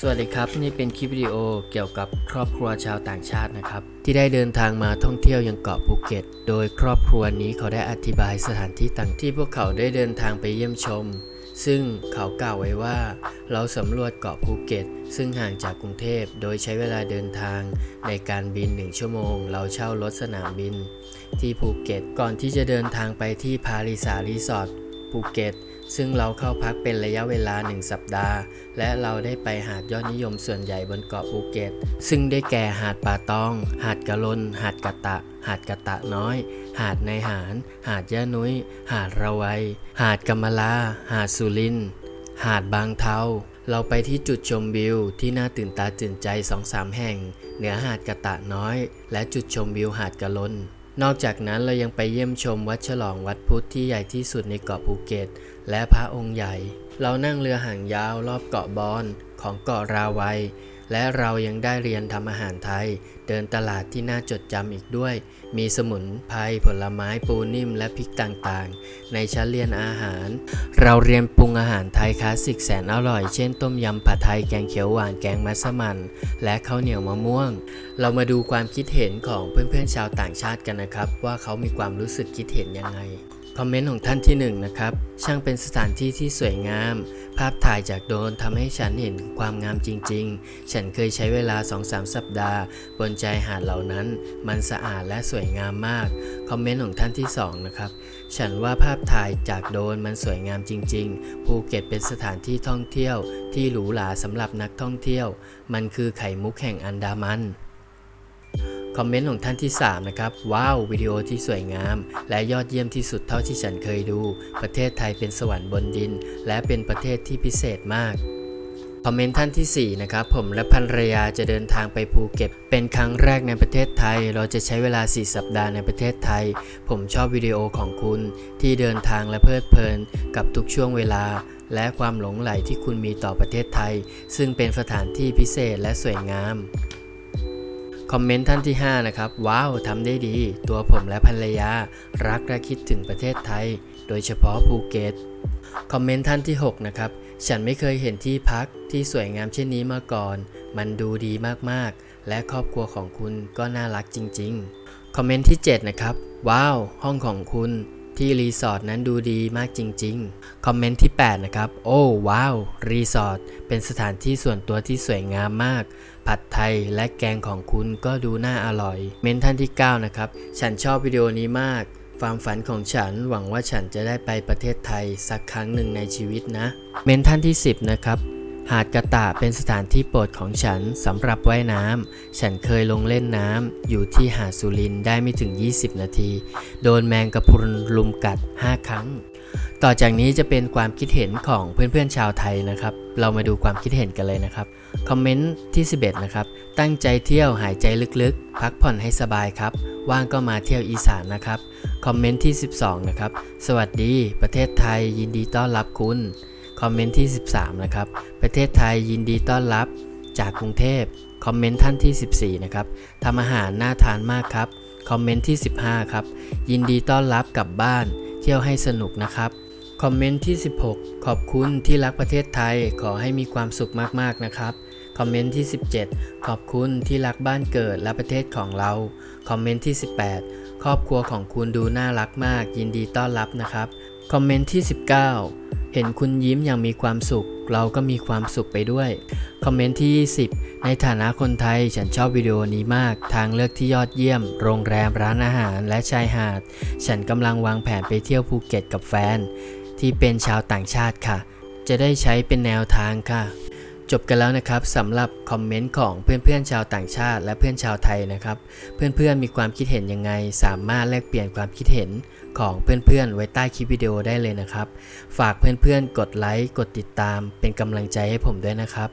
สวัสดีครับนี่เป็นคลิปวิดีโอเกี่ยวกับครอบครัวชาวต่างชาตินะครับ ที่ได้เดินทางมาท่องเที่ยวยังเกาะภูเก็ต โดยครอบครัวนี้เขาได้อธิบายสถานที่ต่างที่พวกเขาได้เดินทางไปเยี่ยมชม ซึ่งเขากล่าวไว้ว่า เราสำรวจเกาะภูเก็ต ซึ่งห่างจากกรุงเทพ โดยใช้เวลาเดินทางในการบิน 1 ชั่วโมง เราเช่ารถสนามบิน ที่ภูเก็ตก่อนที่จะเดินทางไปที่พาริสารีสอร์ท ภูเก็ต ซึ่งเราเข้าพักเป็นระยะเวลา 1 สัปดาห์ และเราได้ไปหาดยอดนิยมส่วนใหญ่บนเกาะภูเก็ต ซึ่งได้แก่หาดป่าตอง หาดกะลน หาดกะตะ หาดกะตะน้อย หาดในหาร หาดย่านุ้ย หาดระไว หาดกำมะลา หาดสุริน หาดบางเทาเราไปที่จุดชมวิวที่น่าตื่นตาตื่นใจ2-3แห่ง เหนือหาดกะตะน้อย และจุดชมวิวหาดกะลน นอกจากนั้นเรายังไปเยี่ยมชมวัดฉลองวัดพุทธที่ใหญ่ที่สุดในเกาะภูเก็ต และพระองค์ใหญ่ เรานั่งเรือหางยาวรอบเกาะบอนของเกาะราวัย และเรายังได้เรียนทำอาหารไทย เดินตลาดที่น่าจดจำอีกด้วย มีสมุนไพรผลไม้ปูนิ่มและพริกต่างๆ ในชั้นเรียนอาหาร เราเรียนปรุงอาหารไทยคลาสสิกแสนอร่อย เช่นต้มยำผัดไทยแกงเขียวหวานแกงมัสมั่นและข้าวเหนียวมะม่วง เรามาดูความคิดเห็นของเพื่อนๆชาวต่างชาติกันนะครับ ว่าเขามีความรู้สึกคิดเห็นยังไง คอมเมนต์ของท่านที่1นงนะครับ ช่างเป็นสถานที่ที่สวยงาม ภาพถ่ายจากโดรนทำให้ฉันเห็นความงามจริง ๆ ฉันเคยใช้เวลา 2-3 สัปดาห์ บนชายหาดเหล่านั้น มันสะอาดและสวยงามมาก คอมเมนต์ของท่านที่ 2 นะครับ ฉันว่าภาพถ่ายจากโดรนมันสวยงามจริง ๆ ภูเก็ตเป็นสถานที่ท่องเที่ยว ที่หรูหราสำหรับนักท่องเที่ยว มันคือไข่มุกแห่งอันดามัน คอมเมนต์ของท่านที่ 3 นะครับ ว้าว วิดีโอที่สวยงาม และยอดเยี่ยมที่สุดเท่าที่ฉันเคยดู ประเทศไทยเป็นสวรรค์บนดิน และเป็นประเทศที่พิเศษมากคอมเมนต์ท่านที่ 4 นะครับ ผมและภรรยาจะเดินทางไปภูเก็ต เป็นครั้งแรกในประเทศไทย เราจะใช้เวลา 4 สัปดาห์ในประเทศไทย ผมชอบวิดีโอของคุณ ที่เดินทางและเพลิดเพลิน กับทุกช่วงเวลา และความหลงใหลที่คุณมีต่อประเทศไทย ซึ่งเป็นสถานที่พิเศษและสวยงาม คอมเมนต์ท่านที่ 5 นะครับ ว้าวทำได้ดี ตัวผมและภรรยา รักและคิดถึงประเทศไทย โดยเฉพาะภูเก็ตคอมเมนต์ท่านที่ 6 นะครับ ฉันไม่เคยเห็นที่พักที่สวยงามเช่นนี้มาก่อน มันดูดีมากๆ และครอบครัวของคุณก็น่ารักจริง ๆ คอมเมนต์ที่ 7 นะครับ ว้าว ห้องของคุณ ที่รีสอร์ทนั้นดูดีมากจริงๆ คอมเมนต์ที่ 8 นะครับ โอ้ว้าว รีสอร์ทเป็นสถานที่ส่วนตัวที่สวยงามมาก ผัดไทยและแกงของคุณก็ดูน่าอร่อย เมนท่านที่ 9 นะครับ ฉันชอบวิดีโอนี้มากความฝันของฉันหวังว่าฉันจะได้ไปประเทศไทยสักครั้งหนึ่งในชีวิตนะ เมนท่านที่ 10 นะครับ หาดกระตะเป็นสถานที่โปรดของฉันสำหรับว่ายน้ำ ฉันเคยลงเล่นน้ำ อยู่ที่หาดสุรินได้ไม่ถึง 20 นาที โดนแมงกะพรุนลุมกัด 5 ครั้ง ต่อจากนี้จะเป็นความคิดเห็นของเพื่อนๆชาวไทยนะครับ เรามาดูความคิดเห็นกันเลยนะครับ คอมเมนต์ที่ 11 นะครับ ตั้งใจเที่ยวหายใจลึกๆ พักผ่อนให้สบายครับ ว่างก็มาเที่ยวอีสานนะครับ คอมเมนต์ที่ 12 นะครับ สวัสดี ประเทศไทยยินดีต้อนรับคุณ คอมเมนต์ที่ 13 นะครับ ประเทศไทยยินดีต้อนรับจากกรุงเทพ คอมเมนต์ท่านที่ 14 นะครับทำอาหารน่าทานมากครับ คอมเมนต์ที่ 15 ครับ ยินดีต้อนรับกลับบ้าน เที่ยวให้สนุกนะครับ คอมเมนต์ที่ 16 ขอบคุณที่รักประเทศไทย ขอให้มีความสุขมากๆนะครับ คอมเมนต์ที่ 17 ขอบคุณที่รักบ้านเกิดและประเทศของเรา คอมเมนต์ที่ 18 ครอบครัวของคุณดูน่ารักมาก ยินดีต้อนรับนะครับ คอมเมนต์ที่ 19 เห็นคุณยิ้มอย่างมีความสุข เราก็มีความสุขไปด้วย คอมเมนต์ที่ 20 ในฐานะคนไทยฉันชอบวิดีโอนี้มาก ทางเลือกที่ยอดเยี่ยม โรงแรมร้านอาหารและชายหาด ฉันกำลังวางแผนไปเที่ยวภูเก็ตกับแฟน ที่เป็นชาวต่างชาติค่ะ จะได้ใช้เป็นแนวทางค่ะ จบกันแล้วนะครับสำหรับคอมเมนต์ของเพื่อนๆชาวต่างชาติ และเพื่อนชาวไทยนะครับ เพื่อนๆมีความคิดเห็นยังไง สามารถแลกเปลี่ยนความคิดเห็น ของเพื่อนๆ ไว้ใต้คลิปวิดีโอได้เลยนะครับ ฝากเพื่อนๆ กดไลค์ กดติดตาม เป็นกำลังใจให้ผมด้วยนะครับ